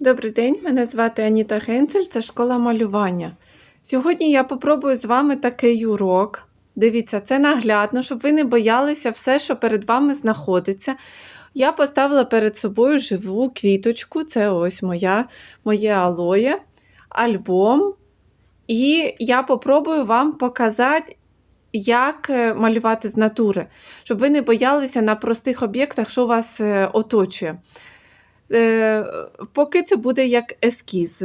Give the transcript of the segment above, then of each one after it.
Добрий день, мене звати Аніта Генцель, це школа малювання. Сьогодні я попробую з вами такий урок. Дивіться, це наглядно, щоб ви не боялися все, що перед вами знаходиться. Я поставила перед собою живу квіточку, це ось моя, моє алоє, альбом. І я попробую вам показати, як е, малювати з натури, щоб ви не боялися на простих об'єктах, що вас е, оточує. Е, поки це буде як ескіз.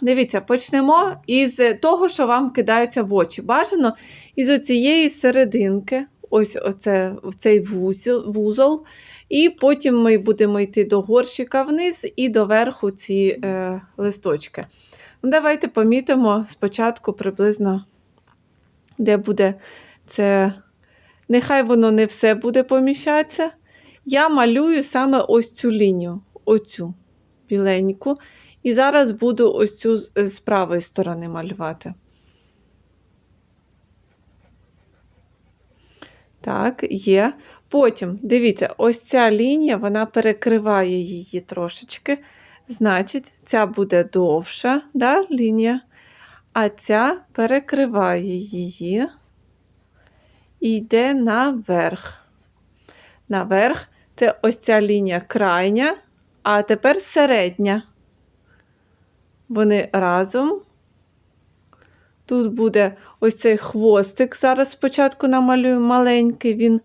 Дивіться, почнемо із того, що вам кидається в очі. Бажано із оцієї серединки, ось оце, цей вузол, вузол, і потім ми будемо йти до горщика вниз і до верху ці е, листочки. Ну, Давайте помітимо спочатку приблизно, де буде це. Нехай воно не все буде поміщатися. Я малюю саме ось цю лінію, оцю біленьку. І зараз буду ось цю з з правої сторони малювати. Так, є. Потім, дивіться, ось ця лінія, вона перекриває її трошечки. Значить, ця буде довша да, лінія, а ця перекриває її і йде наверх. Наверх це ось ця лінія крайня, а тепер середня. Вони разом. Тут буде ось цей хвостик. Зараз спочатку намалюю маленький, він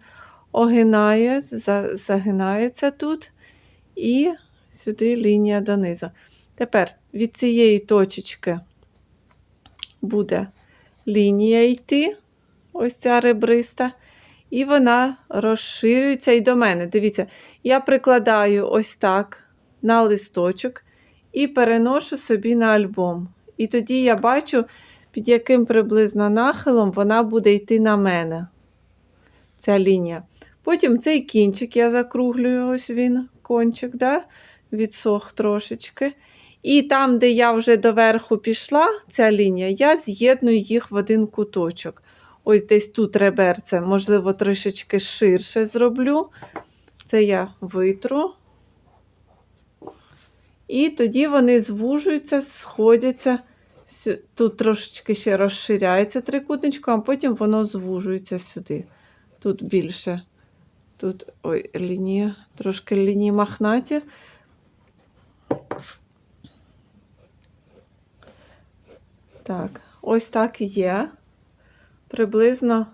огинає, загинається тут. І сюди лінія донизу. Тепер від цієї точечки буде лінія йти, ось ця ребриста. І вона розширюється і до мене. Дивіться, я прикладаю ось так на листочок і переношу собі на альбом. І тоді я бачу, під яким приблизно нахилом вона буде йти на мене. Ця лінія. Потім цей кінчик я закруглюю, ось він, кончик, да? відсох трошечки. І там, де я вже доверху пішла, ця лінія, я з'єдную їх в один куточок. Ось десь тут реберце, можливо, трішечки ширше зроблю. Це я витру. І тоді вони звужуються, сходяться. Тут трошечки ще розширяється трикутничком, а потім воно звужується сюди. Тут більше. Тут ой, лінія, трошки лінії махнаті. Так, ось так є. Приблизно,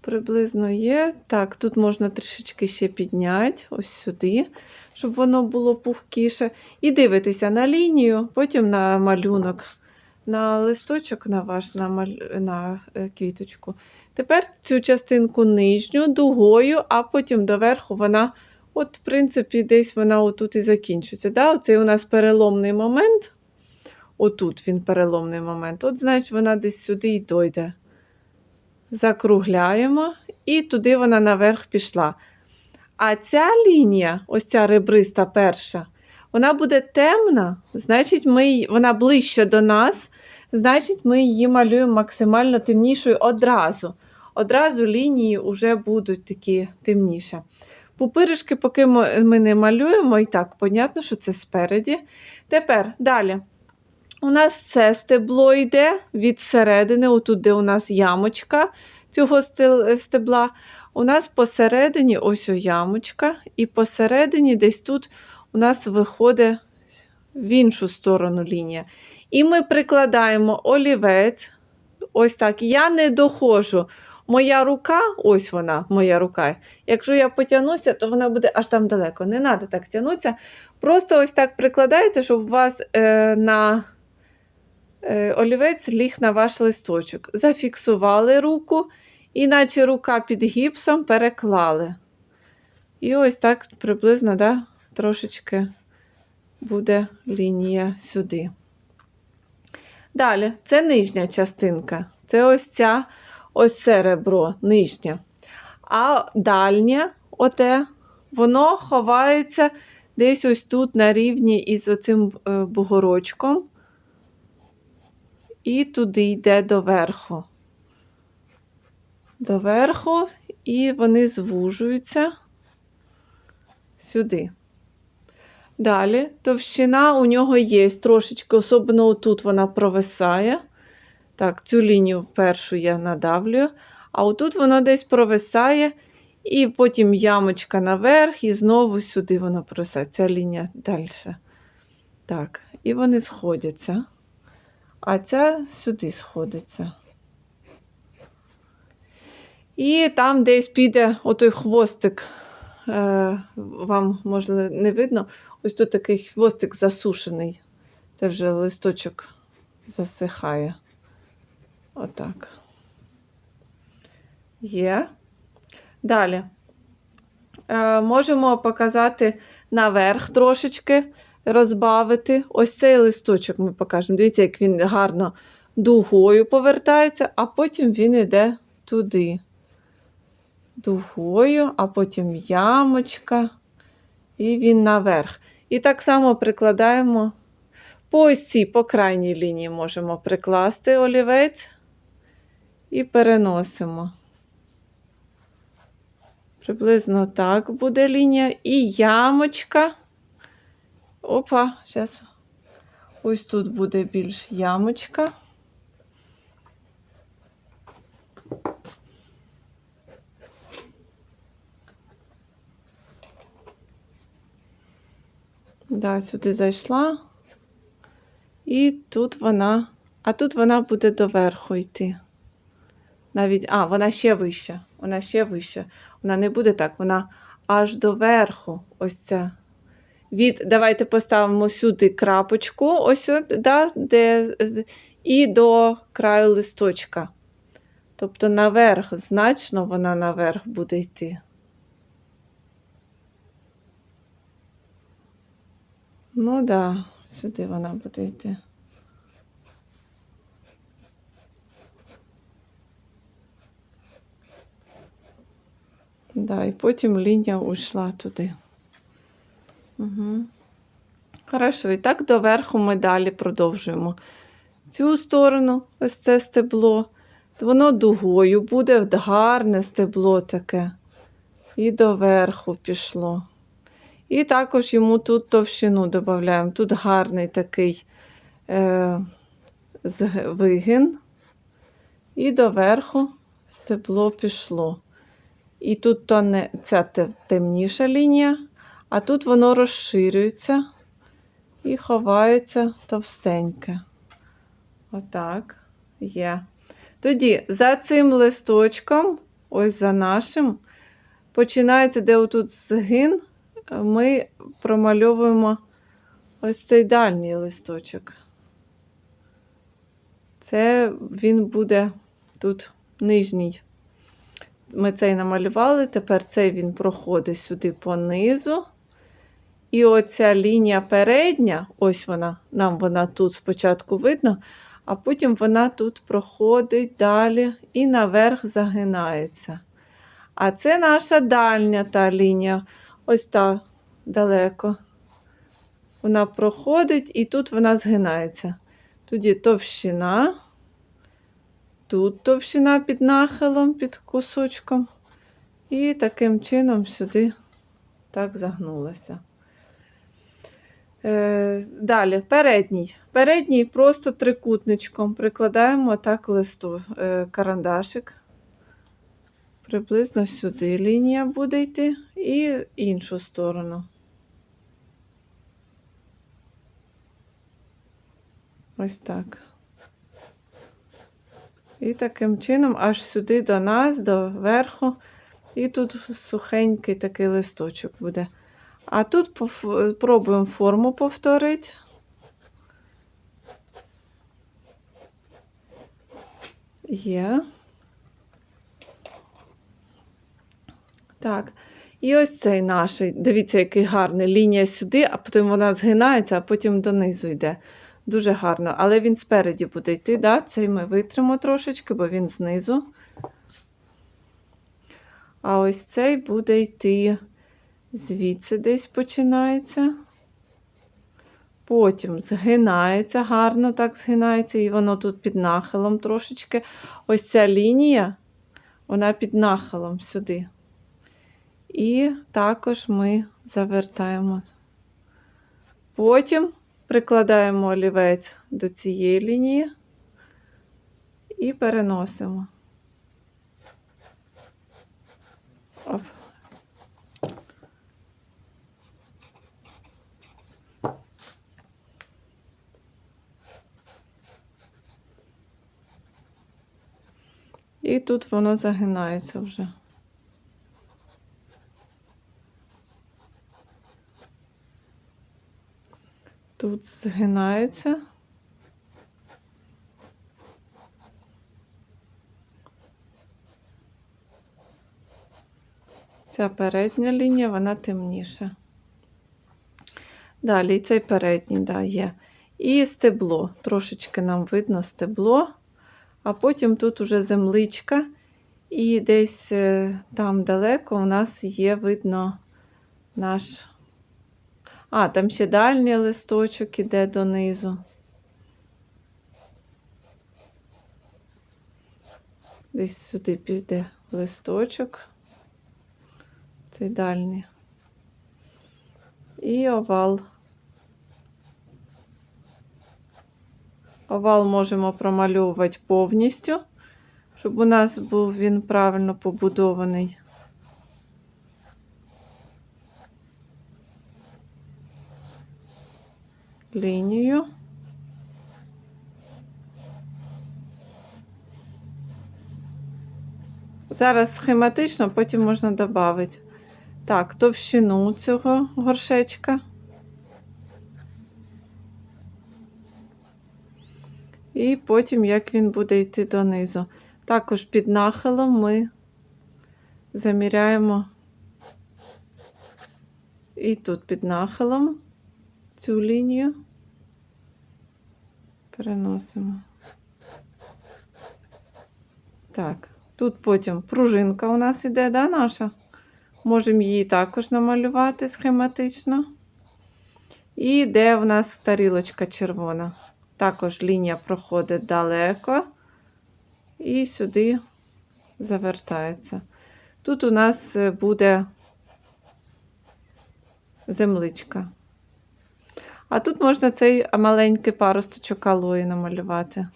приблизно є. Так, тут можна трішечки ще підняти, ось сюди, щоб воно було пухкіше. І дивитися на лінію, потім на малюнок, на листочок на ваш, на, маль... на е, квіточку. Тепер цю частинку нижню дугою, а потім доверху вона, от, в принципі, десь вона отут і закінчується. Да? Оцей у нас переломний момент. Отут він переломний момент. От, значить, вона десь сюди й дойде. Закругляємо, і туди вона наверх пішла. А ця лінія, ось ця ребриста перша, вона буде темна, значить, ми, вона ближче до нас, значить, ми її малюємо максимально темнішою одразу. Одразу лінії вже будуть такі темніші. Пупиришки, поки ми не малюємо, і так, понятно, що це спереді. Тепер далі. У нас це стебло йде від середини, отут, де у нас ямочка цього стебла. У нас посередині ось ямочка, і посередині десь тут у нас виходить в іншу сторону лінія. І ми прикладаємо олівець. Ось так. Я не доходжу. Моя рука, ось вона, моя рука. Якщо я потягнуся, то вона буде аж там далеко. Не треба так тягнутися. Просто ось так прикладайте, щоб у вас е, на олівець ліг на ваш листочок. Зафіксували руку, іначе рука під гіпсом переклали. І ось так приблизно да, трошечки буде лінія сюди. Далі, це нижня частинка. Це ось ця ось це ребро нижнє. А дальнє, оте, воно ховається десь ось тут на рівні із оцим е, бугорочком. І туди йде доверху. Доверху, і вони звужуються сюди. Далі товщина у нього є трошечки, особливо тут вона провисає. Так, цю лінію першу я надавлюю, а отут воно десь провисає, і потім ямочка наверх, і знову сюди воно провисає. Ця лінія далі. Так, і вони сходяться. А ця сюди сходиться. І там десь піде отой хвостик. Е, вам, може, не видно. Ось тут такий хвостик засушений. Це вже листочок засихає. Отак. Є. Далі. Е, можемо показати наверх трошечки, розбавити. Ось цей листочок ми покажемо. Дивіться, як він гарно дугою повертається, а потім він йде туди. Дугою, а потім ямочка, і він наверх. І так само прикладаємо по ось цій, по крайній лінії можемо прикласти олівець і переносимо. Приблизно так буде лінія. І ямочка. Опа, зараз ось тут буде більш ямочка. Да, сюди зайшла. І тут вона, а тут вона буде доверху йти. Навіть, а, вона ще вища. Вона ще вища. Вона не буде так, вона аж доверху. Ось ця. Від, давайте поставимо сюди крапочку, ось от, да, де, і до краю листочка. Тобто наверх, значно вона наверх буде йти. Ну да, сюди вона буде йти. Да, і потім лінія ушла туди. Угу. Хорошо, і так доверху ми далі продовжуємо. Цю сторону, ось це стебло, воно дугою буде гарне стебло таке. І доверху пішло. І також йому тут товщину додаємо. Тут гарний такий е, вигин. І доверху стебло пішло. І тут то не, ця темніша лінія, а тут воно розширюється і ховається товстеньке. Отак є. Тоді за цим листочком, ось за нашим, починається, де отут згин, ми промальовуємо ось цей дальній листочок. Це він буде тут нижній. Ми цей намалювали, тепер цей він проходить сюди понизу. І оця лінія передня, ось вона, нам вона тут спочатку видно, а потім вона тут проходить далі і наверх загинається. А це наша дальня та лінія, ось та далеко. Вона проходить і тут вона згинається. Тоді товщина. Тут товщина під нахилом, під кусочком. І таким чином сюди так загнулося. Е, Далі, передній. Передній просто трикутничком прикладаємо так листу е, карандашик. Приблизно сюди лінія буде йти і іншу сторону. Ось так. І таким чином аж сюди до нас, до верху. І тут сухенький такий листочок буде. А тут пробуємо форму повторити. Є. Так. І ось цей наш. Дивіться, який гарний лінія сюди, а потім вона згинається, а потім донизу йде. Дуже гарно, але він спереді буде йти. Да? Цей ми витримо трошечки, бо він знизу. А ось цей буде йти звідси десь починається. Потім згинається, гарно так згинається, і воно тут під нахилом трошечки. Ось ця лінія, вона під нахилом сюди. І також ми завертаємо Потім прикладаємо олівець до цієї лінії і переносимо. Оп. І тут воно загинається вже. Тут згинається. Ця передня лінія, вона темніша. Далі цей передній, да, є. І стебло. Трошечки нам видно стебло, а потім тут уже земличка. І десь е, там далеко у нас є видно наш. А, там ще дальній листочок іде донизу. Десь сюди піде листочок. Цей дальній. І овал. Овал можемо промальовувати повністю, щоб у нас був він правильно побудований. Лінію. Зараз схематично, потім можна додати. Так, товщину цього горшечка. І потім, як він буде йти донизу. Також під нахилом ми заміряємо і тут під нахилом цю лінію переносимо. Так, тут потім пружинка у нас іде, да, наша? Можемо її також намалювати схематично. І де в нас тарілочка червона. Також лінія проходить далеко і сюди завертається. Тут у нас е, буде земличка. А тут можна цей маленький паросточок алої намалювати.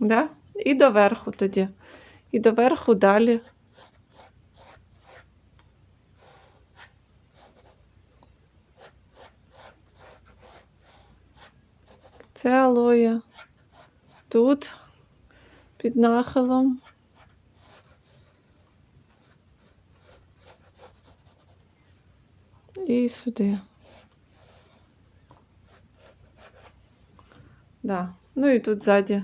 Да? І доверху тоді. І доверху далі. Це алоя. Тут під нахилом. І сюди. Да. Ну і тут ззаді.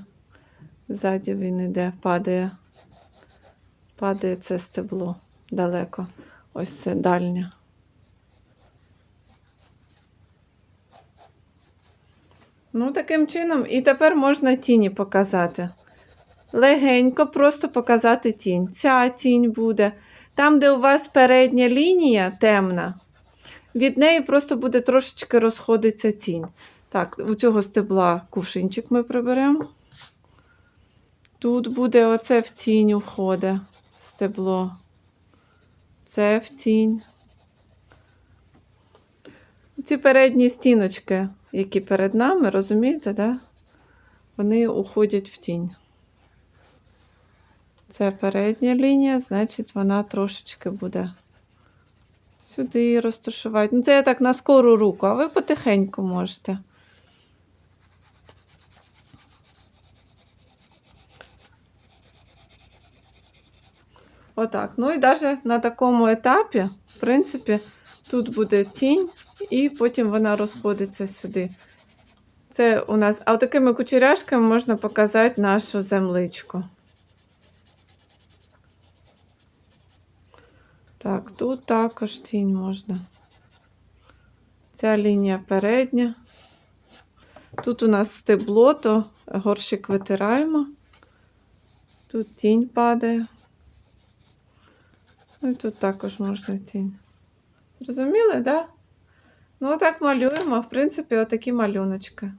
Ззаді він іде, падає. Падає це стебло далеко. Ось це дальнє. Ну, таким чином, і тепер можна тіні показати. Легенько просто показати тінь. Ця тінь буде. Там, де у вас передня лінія темна, від неї просто буде трошечки розходитися тінь. Так, у цього стебла кувшинчик ми приберемо. Тут буде оце в тінь уходить стебло. Це в тінь. Ці передні стіночки, які перед нами, розумієте, да? вони уходять в тінь. Це передня лінія, значить, вона трошечки буде сюди розташувати. Ну, це я так на скору руку, а ви потихеньку можете. Отак. Ну і навіть на такому етапі, в принципі, тут буде тінь, і потім вона розходиться сюди. Це у нас, а такими кучеряшками можна показати нашу земличку. Так, тут також тінь можна. Ця лінія передня. Тут у нас стебло, то горщик витираємо. Тут тінь падає. Ну і тут також можна тінь. Зрозуміли, так? Да? Ну, отак малюємо, в принципі, отакі малюночки.